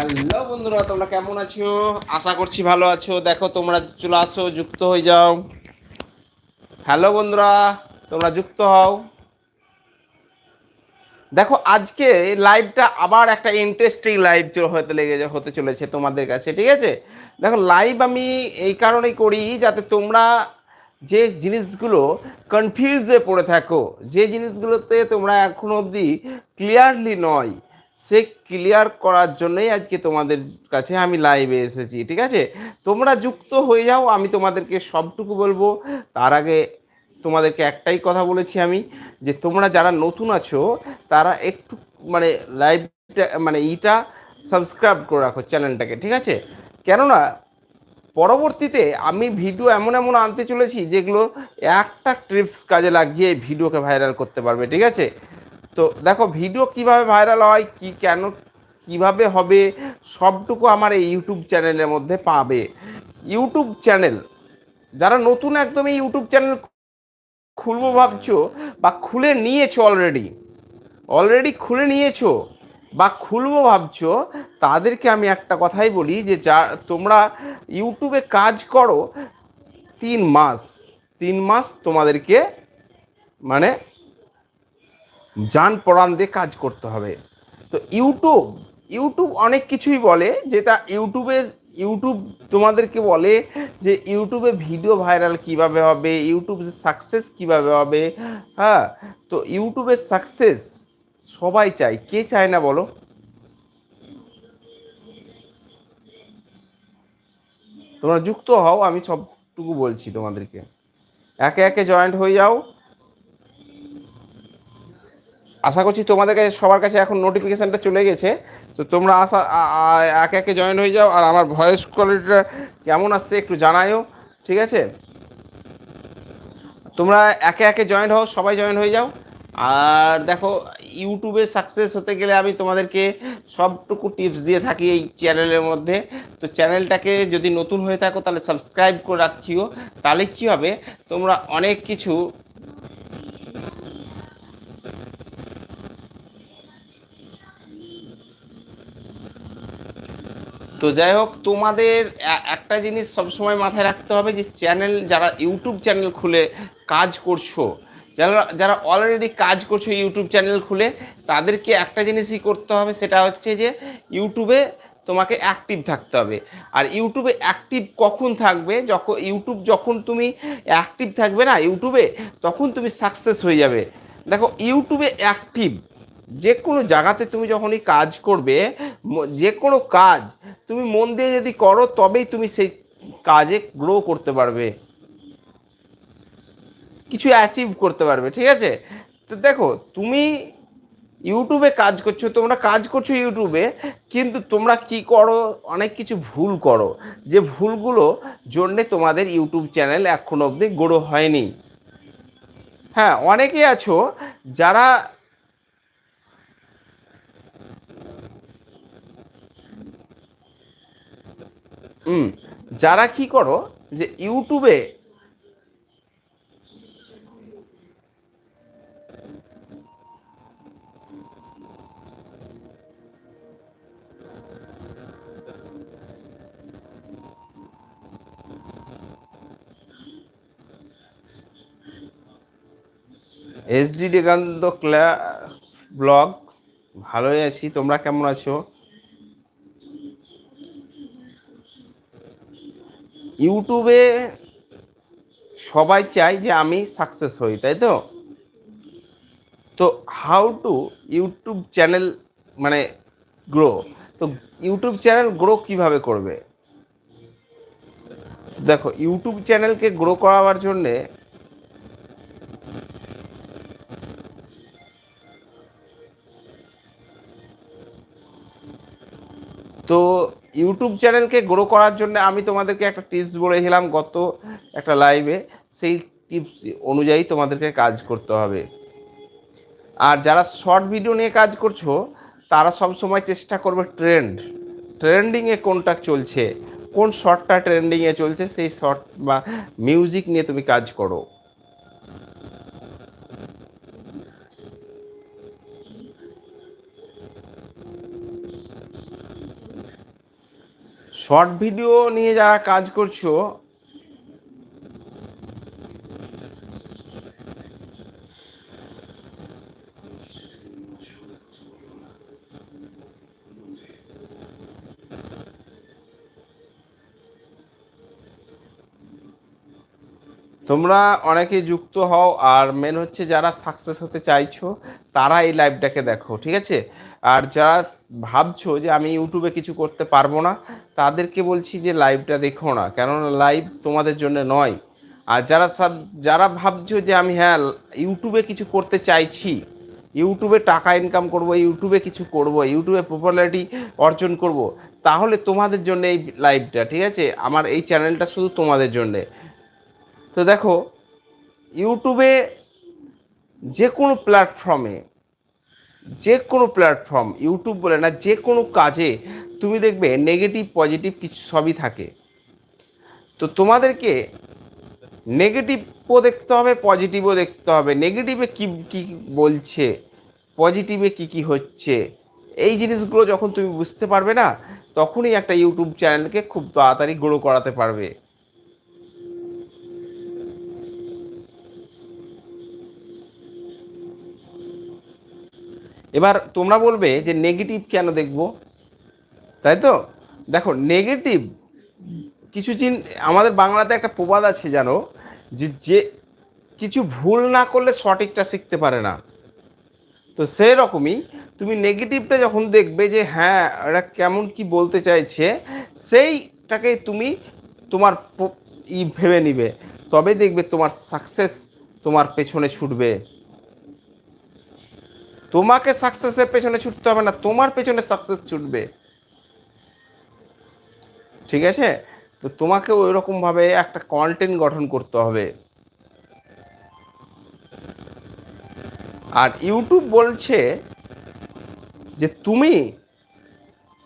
Hello বন্ধুরা, তোমরা কেমন আছো? আশা করছি ভালো আছো। দেখো, তোমরা চলে আসো, যুক্ত হয়ে যাও। হ্যালো বন্ধুরা, তোমরা যুক্ত হও। দেখো, আজকে লাইভটা আবার একটা ইন্টারেস্টিং লাইভ হতে লেগে হতে চলেছে তোমাদের কাছে, ঠিক আছে? দেখো লাইভ আমি এই কারণেই করি যাতে তোমরা যে জিনিসগুলো কনফিউজে পড়ে থাকো, যে জিনিসগুলোতে তোমরা এখনও অবধি ক্লিয়ারলি নয় সে ক্লিয়ার করার জন্যই আজকে তোমাদের কাছে আমি লাইভে এসেছি, ঠিক আছে? তোমরা যুক্ত হয়ে যাও, আমি তোমাদেরকে সবটুকু বলব। তার আগে তোমাদেরকে একটাই কথা বলেছি আমি, যে তোমরা যারা নতুন আছো, তারা একটু মানে লাইভটা মানে ইটা সাবস্ক্রাইব করে রাখো চ্যানেলটাকে ঠিক আছে? কেননা, পরবর্তীতে আমি ভিডিও এমন এমন আনতে চলেছি, যেগুলো একটা ট্রিপস কাজে লাগিয়ে ভিডিওকে ভাইরাল করতে পারবে, ঠিক আছে? তো দেখো ভিডিও কীভাবে ভাইরাল হয়, কি কেন, কীভাবে হবে, সবটুকু আমার এই ইউটিউব চ্যানেলের মধ্যে পাবে। ইউটিউব চ্যানেল যারা নতুন একদম এই ইউটিউব চ্যানেল খুলবো ভাবছ বা খুলে নিয়েছো অলরেডি অলরেডি খুলে নিয়েছো বা খুলবো ভাবছ, তাদেরকে আমি একটা কথাই বলি যে যা, তোমরা ইউটিউবে কাজ করো তিন মাস তিন মাস তোমাদেরকে মানে যান পড়ান দিয়ে কাজ করতে হবে। তো ইউটিউব ইউটিউব অনেক কিছুই বলে, যেটা ইউটিউবের, ইউটিউব তোমাদেরকে বলে যে ইউটিউবে ভিডিও ভাইরাল কীভাবে হবে, ইউটিউবে সাকসেস কীভাবে হবে হ্যাঁ? তো ইউটিউবের সাকসেস সবাই চায়। কে চায় না বলো? তোমরা যুক্ত হও, আমি সবটুকু বলছি তোমাদেরকে। একে একে জয়েন্ট হয়ে যাও। আশা করছি তোমাদের কাছে সবার কাছে এখন নোটিফিকেশানটা চলে গেছে। তো তোমরা আসা আ- আ- একে একে জয়েন হয়ে যাও আর আমার ভয়েস কোয়ালিটিটা কেমন আসছে একটু জানায়ও, ঠিক আছে? তোমরা একে একে জয়েন হও, সবাই জয়েন হয়ে যাও। আর দেখো, ইউটিউবে সাকসেস হতে গেলে আমি তোমাদেরকে সবটুকু টিপস দিয়ে থাকি এই চ্যানেলের মধ্যে। তো চ্যানেলটাকে যদি নতুন হয়ে থাকো, তাহলে সাবস্ক্রাইব করে রাখিও। তাহলে কী হবে, তোমরা অনেক কিছু তো যাই হোক, তোমাদের একটা জিনিস সবসময় মাথায় রাখতে হবে যে চ্যানেল যারা ইউটিউব চ্যানেল খুলে কাজ করছ, যারা যারা অলরেডি কাজ করছ ইউটিউব চ্যানেল খুলে, তাদেরকে একটা জিনিসই করতে হবে, সেটা হচ্ছে যে ইউটিউবে তোমাকে অ্যাক্টিভ থাকতে হবে। আর ইউটিউবে অ্যাক্টিভ কখন থাকবে? যখন ইউটিউব যখন তুমি অ্যাক্টিভ থাকবে না ইউটিউবে তখন তুমি সাকসেস হয়ে যাবে। দেখো ইউটিউবে অ্যাক্টিভ যে কোনো জায়গাতে তুমি যখনই কাজ করবে যে কোনো কাজ তুমি মন দিয়ে যদি করো, তবেই তুমি সেই কাজে গ্রো করতে পারবে। কিছু অ্যাচিভ করতে পারবে, ঠিক আছে? তো দেখো, তুমি ইউটিউবে কাজ করছ, তোমরা কাজ করছ ইউটিউবে কিন্তু তোমরা কি করো, অনেক কিছু ভুল করো। যে ভুলগুলো জন্যে তোমাদের ইউটিউব চ্যানেল এখনও অবধি গ্রো হয়নি। হ্যাঁ অনেকে আছো যারা যারা কি করো যে ইউটিউবে এসডি ডেকান্ত ব্লগ ভালোই আছি তোমরা কেমন আছো? ইউটিউবে সবাই চায় যে আমি সাকসেস হই, তাই তো? তো হাউ টু ইউটিউব চ্যানেল মানে গ্রো তো ইউটিউব চ্যানেল গ্রো কীভাবে করবে? দেখো, ইউটিউব চ্যানেলকে গ্রো করাবার জন্যে তো ইউটিউব চ্যানেলকে গ্রো করার জন্য আমি তোমাদেরকে একটা টিপস বলেছিলাম গত একটা লাইভে সেই টিপস অনুযায়ী তোমাদেরকে কাজ করতে হবে। আর যারা শর্ট ভিডিও নিয়ে কাজ করছ, তারা সব সময় চেষ্টা করবে ট্রেন্ড ট্রেন্ডিংয়ে কোনটা চলছে? কোন শর্টটা ট্রেন্ডিংয়ে চলছে? সেই শর্ট বা মিউজিক নিয়ে তুমি কাজ করো। শর্ট ভিডিও নিয়ে যারা কাজ করছ, তোমরা অনেকে যুক্ত হও, আর মেন হচ্ছে যারা সাকসেস হতে চাইছো, তারা এই লাইভটাকে দেখো, ঠিক আছে? আর যারা ভাবছ যে আমি ইউটিউবে কিছু করতে পারব না, তাদেরকে বলছি যে লাইভটা দেখো না। কেননা লাইভ তোমাদের জন্য নয়। আর যারা সাব যারা ভাবছ যে আমি হ্যাঁ ইউটিউবে কিছু করতে চাইছি, ইউটিউবে টাকা ইনকাম করব, ইউটিউবে কিছু করব, ইউটিউবে পপুলারিটি অর্জন করব, তাহলে তোমাদের জন্য এই লাইভটা ঠিক আছে? আমার এই চ্যানেলটা শুধু তোমাদের জন্যে। তো দেখো, ইউটিউবে যে কোনো প্ল্যাটফর্মে যে কোনো প্ল্যাটফর্ম ইউটিউব বলে না, যে কোনো কাজে তুমি দেখবে নেগেটিভ পজিটিভ কিছু সবই থাকে। তো তোমাদেরকে নেগেটিভও দেখতে হবে পজিটিভও দেখতে হবে। নেগেটিভে কী কী বলছে পজিটিভে কি কি হচ্ছে, এই জিনিসগুলো যখন তুমি বুঝতে পারবে না, তখনই একটা ইউটিউব চ্যানেলকে খুব তাড়াতাড়ি গ্রো করাতে পারবে। এবার তোমরা বলবে যে নেগেটিভ কেন দেখব? তাই তো? দেখো নেগেটিভ কিছু চিন আমাদের বাংলাতে একটা প্রবাদ আছে জানো, যে যে কিছু ভুল না করলে সঠিকটা শিখতে পারে না। তো সেই রকমই তুমি নেগেটিভটা যখন দেখবে যে হ্যাঁ এরা কেমন কি বলতে চাইছে, সেইটাকে তুমি তোমার ই ভেবে নিবে। তবে দেখবে তোমার সাকসেস তোমার পেছনে ছুটবে। তোমাকে সাকসেসের পেছনে ছুটতে হবে না, তোমার পেছনে সাকসেস ছুটবে। ঠিক আছে? তো তোমাকে ওই রকমভাবে একটা কন্টেন্ট গঠন করতে হবে। আর ইউটিউব বলছে যে তুমি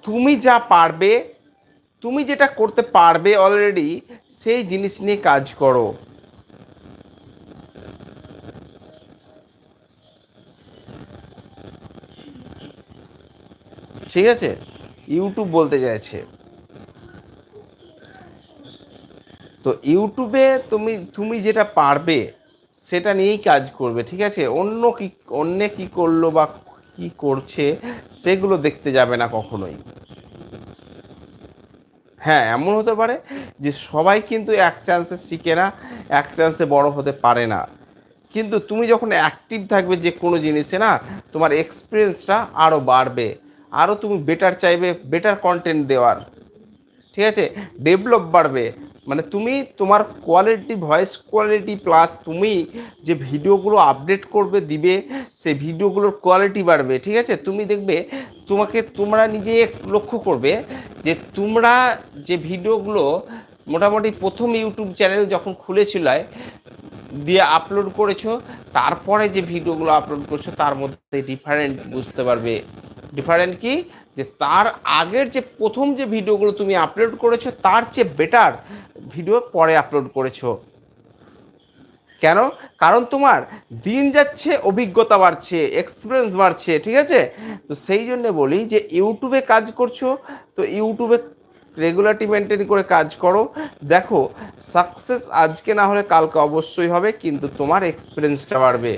তুমি যা পারবে, তুমি যেটা করতে পারবে অলরেডি সেই জিনিস নিয়ে কাজ করো। ঠিক আছে? ইউটিউব বলতে চাইছে। তো ইউটিউবে তুমি তুমি যেটা পারবে, সেটা নিয়েই কাজ করবে, ঠিক আছে? অন্য কি অন্য কি করল বা কি করছে, সেগুলো দেখতে যাবে না কখনোই। হ্যাঁ এমন হতে পারে যে সবাই কিন্তু এক চান্সে শিখে না, এক চান্সে বড় হতে পারে না। কিন্তু তুমি যখন অ্যাক্টিভ থাকবে যে কোনো জিনিসে না, তোমার এক্সপিরিয়েন্সটা আরও বাড়বে। আরও তুমি বেটার চাইবে বেটার কন্টেন্ট দেওয়ার। ঠিক আছে? ডেভেলপ বাড়বে। মানে তুমি তোমার কোয়ালিটি ভয়েস কোয়ালিটি প্লাস তুমি যে ভিডিওগুলো আপডেট করবে, দিবে সে ভিডিওগুলোর কোয়ালিটি বাড়বে। ঠিক আছে? তুমি দেখবে তোমাকে, তোমরা নিজে লক্ষ্য করবে যে তোমরা যে ভিডিওগুলো মোটামুটি প্রথম ইউটিউব চ্যানেল যখন খুলেছিল, দিয়ে আপলোড করেছ, তারপরে যে ভিডিওগুলো আপলোড করছ, তার মধ্যে ডিফারেন্ট বুঝতে পারবে। ডিফারেন্ট কি? যে তার আগের যে প্রথম যে ভিডিওগুলো তুমি আপলোড করেছ, তার চেয়ে বেটার ভিডিও পরে আপলোড করেছ। কেন? কারণ তোমার দিন যাচ্ছে, অভিজ্ঞতা বাড়ছে এক্সপিরিয়েন্স বাড়ছে, ঠিক আছে? তো সেই জন্য বলি যে, ইউটিউবে কাজ করছ, তো ইউটিউবে রেগুলারটি মেনটেন করে কাজ করো। দেখো সাকসেস আজকে না হলে কালকে অবশ্যই হবে, কিন্তু তোমার এক্সপিরিয়েন্সটা বাড়বে।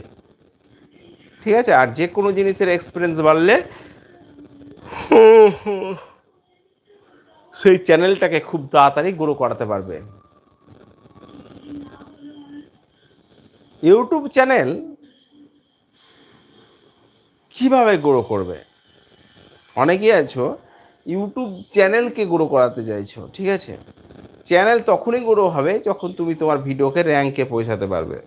ঠিক আছে? আর যে কোনো জিনিসের এক্সপিরিয়েন্স বাড়লে, সেই চ্যানেলটাকে খুব তাড়াতাড়ি গ্রো করাতে পারবে। ইউটিউব চ্যানেল কীভাবে গ্রো করবে? অনেকেই আছো ইউটিউব চ্যানেলকে গ্রো করাতে চাইছো, ঠিক আছে? চ্যানেল তখনই গ্রো হবে যখন তুমি তোমার ভিডিওকে র্যাঙ্কে পৌঁছাতে পারবে।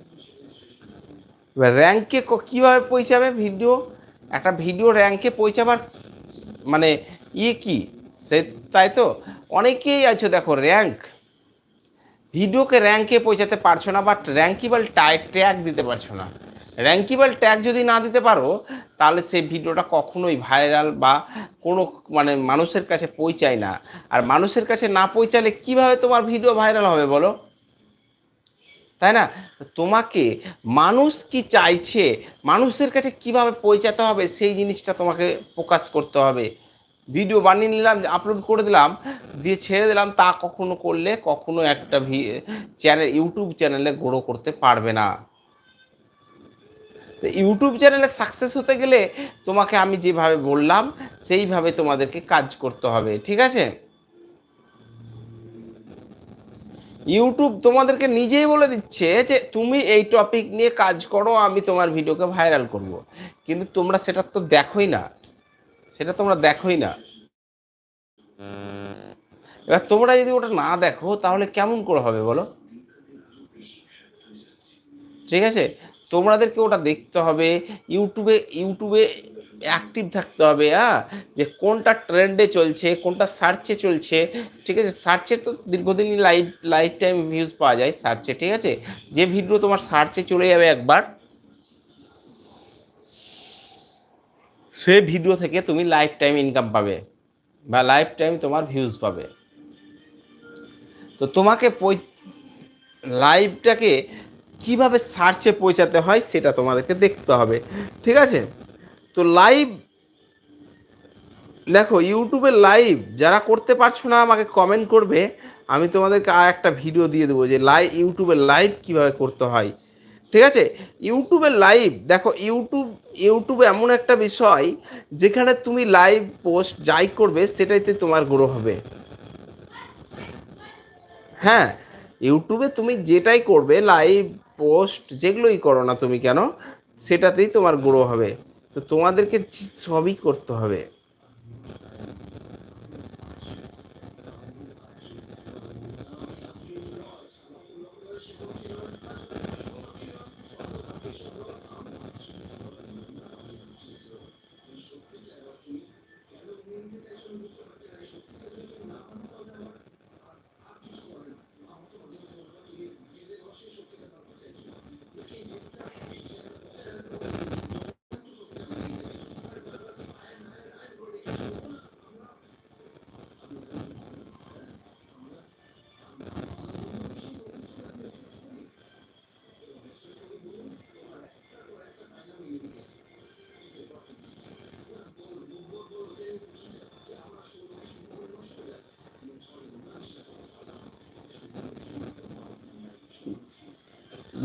এবার র্যাঙ্কে কীভাবে পৌঁছাবে ভিডিও একটা ভিডিও র্যাঙ্কে পৌঁছাবার মানে ইয়ে কি? সে তাই তো? অনেকেই আছো, দেখো র্যাঙ্ক ভিডিওকে র্যাঙ্কে পৌঁছাতে পারছ না বাট র্যাঙ্কিবল টাই ট্যাগ দিতে পারছ না। র্যাঙ্কিবল ট্যাগ যদি না দিতে পারো, তাহলে সেই ভিডিওটা কখনোই ভাইরাল বা কোনো মানে মানুষের কাছে পৌঁছায় না। আর মানুষের কাছে না পৌঁছালে কীভাবে তোমার ভিডিও ভাইরাল হবে বলো? তাই না? তোমাকে মানুষ কি চাইছে, মানুষের কাছে কীভাবে পৌঁছাতে হবে, সেই জিনিসটা তোমাকে প্রকাশ করতে হবে। ভিডিও বানিয়ে নিলাম আপলোড করে দিলাম, দিয়ে ছেড়ে দিলাম, তা কখনো করলে কখনো একটা চ্যানেল ইউটিউব চ্যানেলে গ্রো করতে পারবে না। তো ইউটিউব চ্যানেলে সাকসেস হতে গেলে তোমাকে আমি যেভাবে বললাম, সেইভাবে তোমাদেরকে কাজ করতে হবে, ঠিক আছে? ইউটিউব তোমাদেরকে নিজেই বলে দিচ্ছে যে তুমি এই টপিক নিয়ে কাজ করো, আমি তোমার ভিডিওকে ভাইরাল করব। কিন্তু তোমরা সেটা তো দেখোই না। সেটা তোমরা দেখোই না। এবার তোমরা যদি ওটা না দেখো, তাহলে কেমন করে হবে বলো? ঠিক আছে? তোমাদেরকে ওটা দেখতে হবে। ইউটিউবে ইউটিউবে অ্যাক্টিভ থাকতে হবে হ্যাঁ? যে কোনটা ট্রেন্ডে চলছে, কোনটা সার্চে চলছে, ঠিক আছে? সার্চে তো দীর্ঘদিনই লাইভ লাইফ টাইম ভিউজ পাওয়া যায় সার্চে ঠিক আছে? যে ভিডিও তোমার সার্চে চলে যাবে একবার, সে ভিডিও থেকে তুমি লাইফ টাইম ইনকাম পাবে বা লাইফ টাইম তোমার ভিউজ পাবে। তো তোমাকে লাইভটাকে কীভাবে সার্চে পৌঁছাতে হয় সেটা তোমাদেরকে দেখতে হবে। ঠিক আছে? তো লাইভ দেখো, ইউটিউবে লাইভ যারা করতে পারছ না, আমাকে কমেন্ট করবে। আমি তোমাদেরকে আর একটা ভিডিও দিয়ে দেবো যে লাইভ ইউটিউবে লাইভ কীভাবে করতে হয়। ঠিক আছে? ইউটিউবে লাইভ দেখো, ইউটিউব, ইউটিউবে এমন একটা বিষয় যেখানে তুমি লাইভ পোস্ট যাই করবে, সেটাইতে তোমার গ্রো হবে। হ্যাঁ? ইউটিউবে তুমি যেটাই করবে লাইভ পোস্ট যেগুলোই করো না তুমি কেন, সেটাতেই তোমার গ্রো হবে। তো তোমাদেরকে সবই করতে হবে।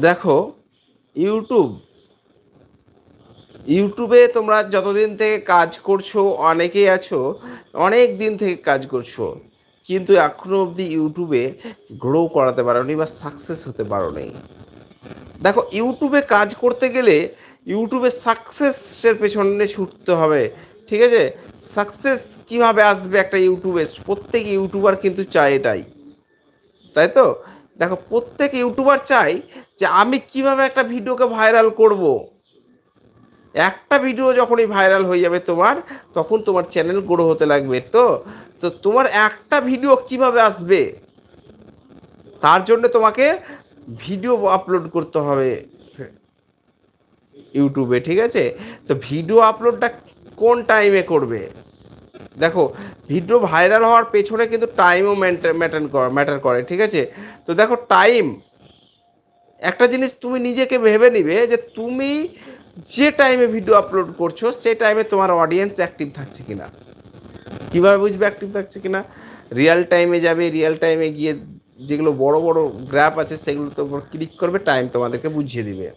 দেখো ইউটিউব ইউটিউবে তোমরা যতদিন থেকে কাজ করছ, অনেকেই আছো, অনেক দিন থেকে কাজ করছ, কিন্তু এখনও অবধি ইউটিউবে গ্রো করাতে পারোনি বা সাকসেস হতে পারোনি। দেখো ইউটিউবে কাজ করতে গেলে ইউটিউবে সাকসেসের পেছনে ছুটতে হবে, ঠিক আছে? সাকসেস কীভাবে আসবে একটা ইউটিউবে প্রত্যেক ইউটিউবার কিন্তু চায় এটাই, তাই তো? দেখো, প্রত্যেক ইউটিউবার চাই যে আমি কীভাবে একটা ভিডিওকে ভাইরাল করব। একটা ভিডিও যখনই ভাইরাল হয়ে যাবে তোমার, তখন তোমার চ্যানেল গ্রো হতে লাগবে। তো তো তোমার একটা ভিডিও কীভাবে আসবে, তার জন্য তোমাকে ভিডিও আপলোড করতে হবে ইউটিউবে, ঠিক আছে? তো ভিডিও আপলোডটা কোন টাইমে করবে? দেখো, ভিডিও ভাইরাল হওয়ার পেছনে কিন্তু টাইমও ম্যাটার ম্যাটার করে ঠিক আছে? তো দেখো টাইম একটা জিনিস তুমি নিজেকে ভেবে নিবে যে তুমি যে টাইমে ভিডিও আপলোড করছ, সে টাইমে তোমার অডিয়েন্স অ্যাক্টিভ থাকছে কিনা। কীভাবে বুঝবে অ্যাক্টিভ থাকছে কিনা? রিয়েল টাইমে যাবে রিয়েল টাইমে গিয়ে যেগুলো বড় বড় গ্রাফ আছে সেগুলো তো ক্লিক করবে টাইম তোমাদেরকে বুঝিয়ে দিবে।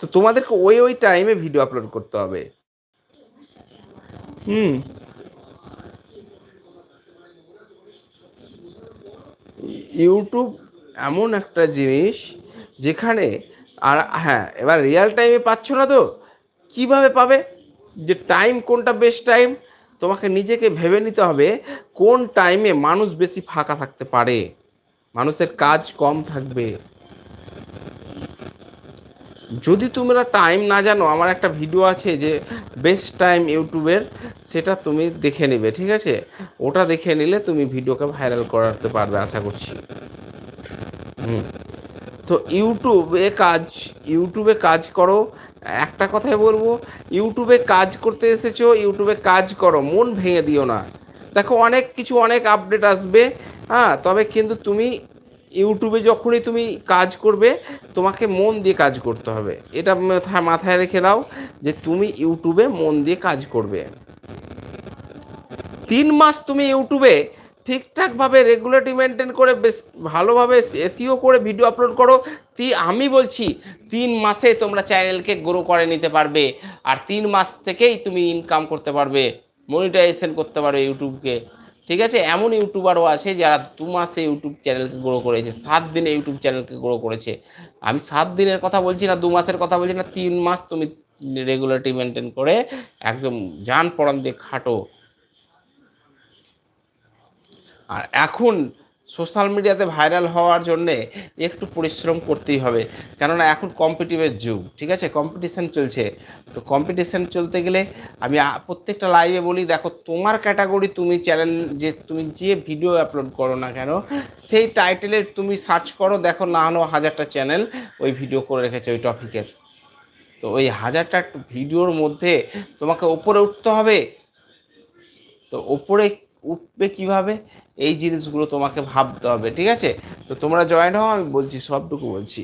তো তোমাদেরকে ওই ওই টাইমে ভিডিও আপলোড করতে হবে। হুম। ইউটিউব এমন একটা জিনিস যেখানে আর হ্যাঁ এবার রিয়েল টাইমে পাচ্ছ না তো? কীভাবে পাবে? যে টাইম কোনটা বেস্ট টাইম তোমাকে নিজেকে ভেবে নিতে হবে কোন টাইমে মানুষ বেশি ফাঁকা থাকতে পারে। মানুষের কাজ কম থাকবে। যদি তোমরা টাইম না জানো, আমার একটা ভিডিও আছে যে বেস্ট টাইম ইউটিউবের সেটা তুমি দেখে নেবে, ঠিক আছে? ওটা দেখে নিলে তুমি ভিডিওকে ভাইরাল করাতে পারবে, আশা করছি। হুম। তো ইউটিউবে কাজ ইউটিউবে কাজ করো। একটা কথাই বলব ইউটিউবে কাজ করতে এসেছ ইউটিউবে কাজ করো, মন ভেঙে দিও না। দেখো, অনেক কিছু, অনেক আপডেট আসবে হ্যাঁ? তবে কিন্তু তুমি ইউটিউবে যখনই তুমি কাজ করবে, তোমাকে মন দিয়ে কাজ করতে হবে। এটা মাথায় রেখে দাও যে তুমি ইউটিউবে মন দিয়ে কাজ করবে। তিন মাস তুমি ইউটিউবে ঠিকঠাকভাবে রেগুলেটি মেনটেন করে, বেশ ভালোভাবে এসিও করে ভিডিও আপলোড করো। তি, আমি বলছি, তিন মাসে তোমরা চ্যানেলকে গ্রো করে নিতে পারবে আর তিন মাস থেকেই তুমি ইনকাম করতে পারবে মনিটাইজেশন করতে পারবে ইউটিউবকে। ঠিক আছে? এমন ইউটিউবারও আছে যারা দু মাসে ইউটিউব চ্যানেলকে গ্রো করেছে, সাত দিনে ইউটিউব চ্যানেলকে গ্রো করেছে। আমি সাত দিনের কথা বলছি না, দু মাসের কথা বলছি না, তিন মাস তুমি রেগুলারটি মেনটেন করে একদম যান পড়ান দিয়ে খাটো। আর এখন সোশ্যাল মিডিয়াতে ভাইরাল হওয়ার জন্যে একটু পরিশ্রম করতেই হবে। কেননা এখন কম্পিটিভের যুগ, ঠিক আছে? কম্পিটিশান চলছে। তো কম্পিটিশান চলতে গেলে আমি প্রত্যেকটা লাইভে বলি, দেখো, তোমার ক্যাটাগরি তুমি চ্যানেল যে, তুমি যে ভিডিও আপলোড করো না কেন, সেই টাইটেলে তুমি সার্চ করো, দেখো না হলো হাজারটা চ্যানেল ওই ভিডিও করে রেখেছে ওই টপিকের তো ওই হাজারটা ভিডিওর মধ্যে তোমাকে ওপরে উঠতে হবে। তো ওপরে উঠবে কীভাবে? এই জিনিসগুলো তোমাকে ভাবতে হবে, ঠিক আছে? তো তোমরা জয়েন হও, আমি বলছি, সবটুকু বলছি।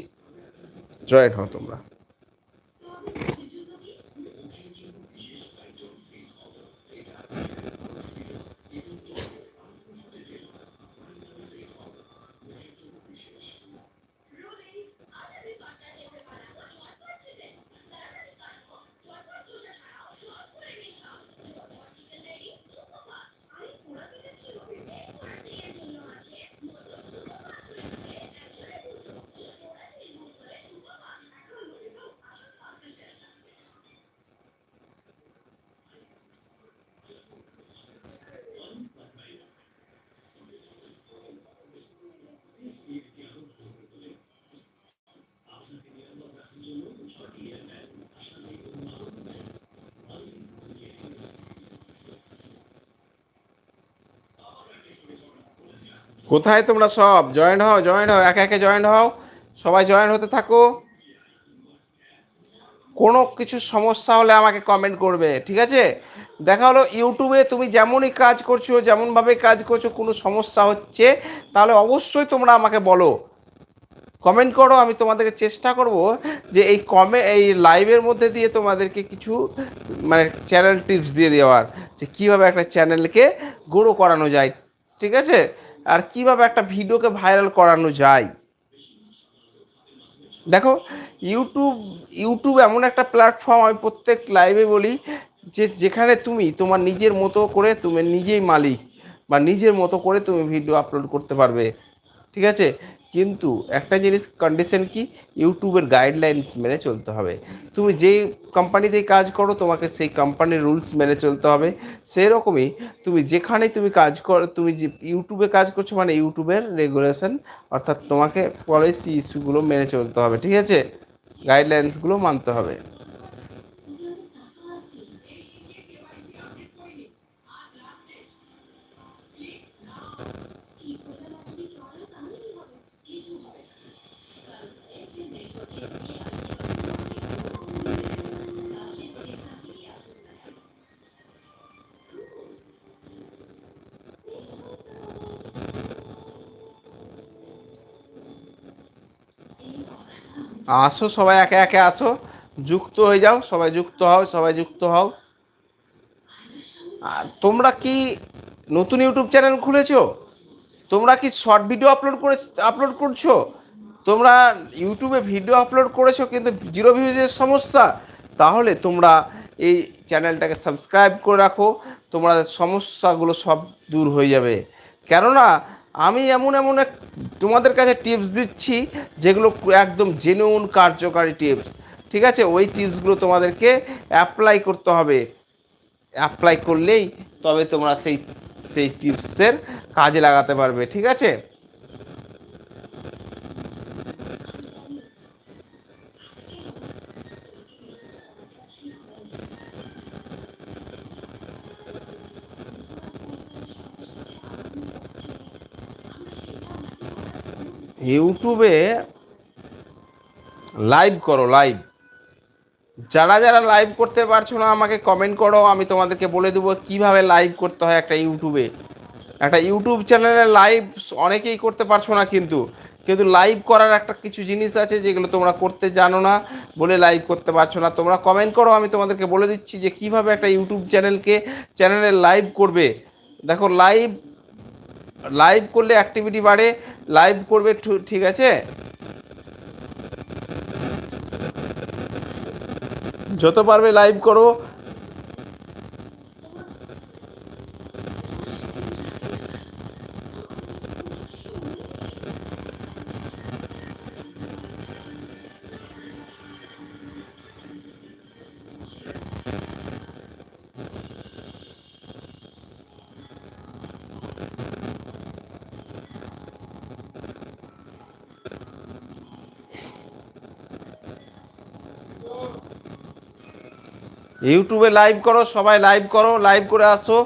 জয়েন হও তোমরা। কোথায় তোমরা সব? জয়েন হও জয়েন হও, একে একে জয়েন হও। সবাই জয়েন হতে থাকো। কোনো কিছু সমস্যা হলে আমাকে কমেন্ট করবে, ঠিক আছে? দেখা হলো ইউটিউবে তুমি যেমনই কাজ করছ, যেমনভাবে কাজ করছ, কোনো সমস্যা হচ্ছে, তাহলে অবশ্যই তোমরা আমাকে বলো। কমেন্ট করো, আমি তোমাদেরকে চেষ্টা করব যে এই কমে, এই লাইভের মধ্যে দিয়ে তোমাদেরকে কিছু মানে চ্যানেল টিপস দিয়ে দেওয়ার, যে কীভাবে একটা চ্যানেলকে গ্রো করানো যায়, ঠিক আছে? আর কীভাবে একটা ভিডিওকে ভাইরাল করানো যায়? দেখো, ইউটিউব ইউটিউব এমন একটা প্ল্যাটফর্ম আমি প্রত্যেক লাইভে বলি যে যেখানে তুমি তোমার নিজের মতো করে তুমি নিজেই মালিক বা নিজের মতো করে তুমি ভিডিও আপলোড করতে পারবে। ঠিক আছে? কিন্তু একটা জিনিস কন্ডিশন কি? ইউটিউবের গাইডলাইন্স মেনে চলতে হবে। তুমি যে কোম্পানিতে কাজ করো, তোমাকে সেই কোম্পানির রুলস মেনে চলতে হবে। সেই রকমই তুমি যেখানে তুমি কাজ করো তুমি যে ইউটিউবে কাজ করছ মানে ইউটিউবের রেগুলেশন অর্থাৎ তোমাকে পলিসি ইস্যুগুলো মেনে চলতে হবে, ঠিক আছে? গাইডলাইন্সগুলো মানতে হবে। আসো, সবাই একে একে আসো। যুক্ত হয়ে যাও, সবাই যুক্ত হও, সবাই যুক্ত হও। আর তোমরা কি নতুন ইউটিউব চ্যানেল খুলেছো? তোমরা কি শর্ট ভিডিও আপলোড করে, আপলোড করছ? তোমরা ইউটিউবে ভিডিও আপলোড করেছ কিন্তু জিরো ভিউজের সমস্যা? তাহলে তোমরা এই চ্যানেলটাকে সাবস্ক্রাইব করে রাখো। তোমরা সমস্যাগুলো সব দূর হয়ে যাবে। কেননা আমি এমন এমন এক তোমাদের কাছে টিপস দিচ্ছি যেগুলো একদম জেনুইন কার্যকারী টিপস ঠিক আছে? ওই টিপসগুলো তোমাদেরকে অ্যাপ্লাই করতে হবে। অ্যাপ্লাই করলেই তবে তোমরা সেই সেই টিপসের কাজে লাগাতে পারবে, ঠিক আছে? ইউটিউবে লাইভ করো লাইভ যারা যারা লাইভ করতে পারছ না, আমাকে কমেন্ট করো, আমি তোমাদেরকে বলে দেবো কীভাবে লাইভ করতে হয় একটা ইউটিউবে। একটা ইউটিউব চ্যানেলে লাইভ অনেকেই করতে পারছ না কিন্তু। কিন্তু লাইভ করার একটা কিছু জিনিস আছে যেগুলো তোমরা করতে জানো না বলে লাইভ করতে পারছ না। তোমরা কমেন্ট করো, আমি তোমাদেরকে বলে দিচ্ছি যে কীভাবে একটা ইউটিউব চ্যানেলকে চ্যানেলে লাইভ করবে। দেখো লাইভ লাইভ করলে অ্যাক্টিভিটি বাড়ে লাইভ করবে ঠিক আছে? যত পারবে লাইভ করো। ইউটিউবে লাইভ করো সবাই লাইভ করো লাইভ করে আসো।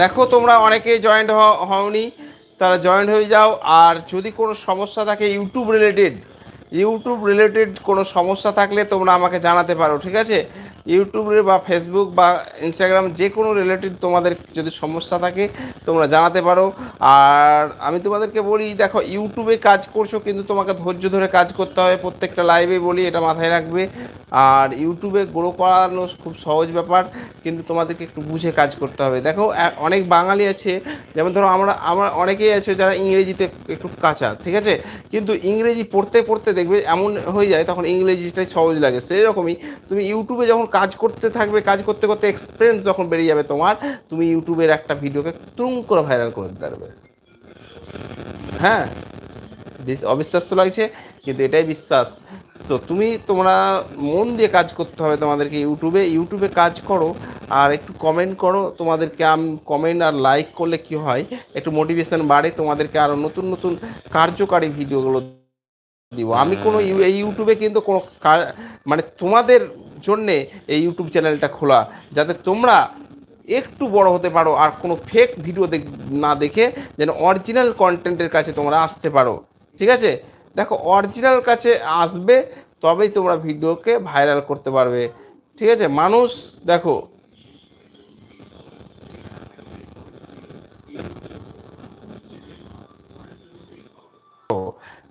দেখো তোমরা অনেকে জয়েন্ট হওনি। তারা জয়েন্ট হয়ে যাও। আর যদি কোনো সমস্যা থাকে ইউটিউব রিলেটেড ইউটিউব রিলেটেড কোনো সমস্যা থাকলে তোমরা আমাকে জানাতে পারো, ঠিক আছে? ইউটিউবে বা ফেসবুক বা ইনস্টাগ্রাম যে কোনো রিলেটেড তোমাদের যদি সমস্যা থাকে, তোমরা জানাতে পারো। আর আমি তোমাদেরকে বলি, দেখো ইউটিউবে কাজ করছ, কিন্তু তোমাকে ধৈর্য ধরে কাজ করতে হবে। প্রত্যেকটা লাইভে বলি, এটা মাথায় রাখবে। আর ইউটিউবে গ্রো করানো খুব সহজ ব্যাপার, কিন্তু তোমাদেরকে একটু বুঝে কাজ করতে হবে। দেখো অনেক বাঙালি আছে, যেমন ধরো, আমরা আমরা অনেকেই আছে যারা ইংরেজিতে একটু কাঁচা, ঠিক আছে? কিন্তু ইংরেজি পড়তে পড়তে দেখবে, এমন হয়ে যায়, তখন ইংরেজিটাই সহজ লাগে। সেই রকমই তুমি ইউটিউবে যখন কাজ করতে থাকবে, কাজ করতে করতে এক্সপিরিয়েন্স যখন বেরিয়ে যাবে তোমার, তুমি ইউটিউবের একটা ভিডিওকে তুম করে ভাইরাল করে দিতে পারবে। হ্যাঁ? বিস- অবিশ্বাস তো লাগছে, কিন্তু এটাই বিশ্বাস। তো তুমি, তোমরা মন দিয়ে কাজ করতে হবে তোমাদেরকে ইউটিউবে ইউটিউবে কাজ করো, আর একটু কমেন্ট করো, তোমাদেরকে আমি কমেন্ট আর লাইক করলে কি হয়, একটু মোটিভেশন বাড়ে, তোমাদেরকে আরও নতুন নতুন কার্যকারী ভিডিওগুলো দিব। আমি কোনো এই ইউটিউবে কিন্তু কোনো মানে তোমাদের জন্যে এই ইউটিউব চ্যানেলটা খোলা, যাতে তোমরা একটু বড় হতে পারো আর কোনো ফেক ভিডিও দেখ, না দেখে যেন অরিজিনাল কন্টেন্টের কাছে তোমরা আসতে পারো। ঠিক আছে? দেখো অরিজিনাল কাছে আসবে, তবেই তোমরা ভিডিওকে ভাইরাল করতে পারবে। ঠিক আছে? মানুষ, দেখো।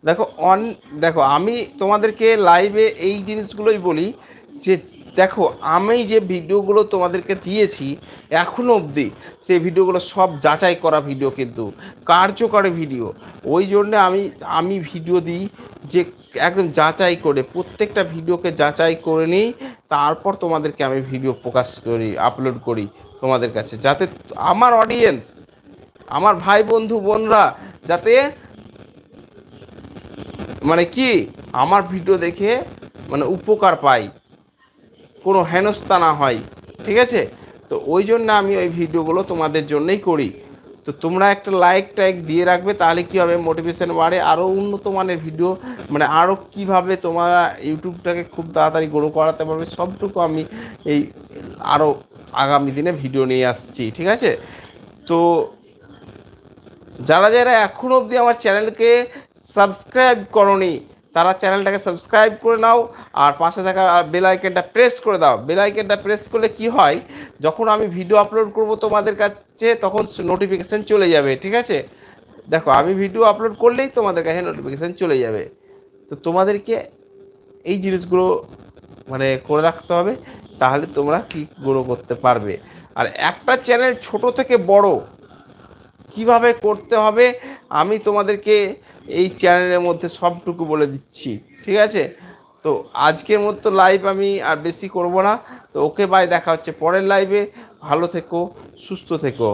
দেখো অন দেখো, আমি তোমাদেরকে লাইভে এই জিনিসগুলোই বলি যে দেখো, আমি যে ভিডিওগুলো তোমাদেরকে দিয়েছি এখনও অবধি, সেই ভিডিওগুলো সব যাচাই করা ভিডিও কিন্তু, কার্যকরী ভিডিও। ওই জন্যে আমি আমি ভিডিও দিই যে একদম যাচাই করে, প্রত্যেকটা ভিডিওকে যাচাই করে নিই, তারপর তোমাদেরকে আমি ভিডিও প্রকাশ করি আপলোড করি তোমাদের কাছে, যাতে আমার অডিয়েন্স আমার ভাই বন্ধু বোনরা যাতে মানে কি, আমার ভিডিও দেখে মানে উপকার পাই কোনো হেনস্থা না হয়, ঠিক আছে? তো ওই জন্য আমি ওই ভিডিওগুলো তোমাদের জন্যই করি। তো তোমরা একটা লাইক টাইক দিয়ে রাখবে, তাহলে কি হবে? মোটিভেশন বাড়ে। আরও উন্নত মানের ভিডিও মানে আরও কীভাবে তোমরা ইউটিউবটাকে খুব তাড়াতাড়ি গ্রো করাতে পারবে, সবটুকু আমি এই আরও আগামী দিনে ভিডিও নিয়ে আসছি, ঠিক আছে? তো যারা যারা এখনও অবধি আমার চ্যানেলকে সাবস্ক্রাইব করনি তারা চ্যানেলটাকে সাবস্ক্রাইব করে নাও আর পাশে থাকা বেল প্রেস করে দাও। বেল প্রেস করলে কি হয়, যখন আমি ভিডিও আপলোড করব তোমাদের কাছে, তখন নোটিফিকেশান চলে যাবে, ঠিক আছে? দেখো, আমি ভিডিও আপলোড করলেই তোমাদের কাছে নোটিফিকেশান চলে যাবে। তো তোমাদেরকে এই জিনিসগুলো মানে করে রাখতে হবে, তাহলে তোমরা কি গ্রো করতে পারবে। আর একটা চ্যানেল ছোট থেকে বড়, কীভাবে করতে হবে, আমি তোমাদেরকে এই চ্যানেলের মধ্যে সবটুকু বলে দিচ্ছি, ঠিক আছে? তো আজকের মতো লাইভ আমি আর বেশি করব না। তো ওকে বাই দেখা হচ্ছে পরের লাইভে ভালো থেকো, সুস্থ থেকো।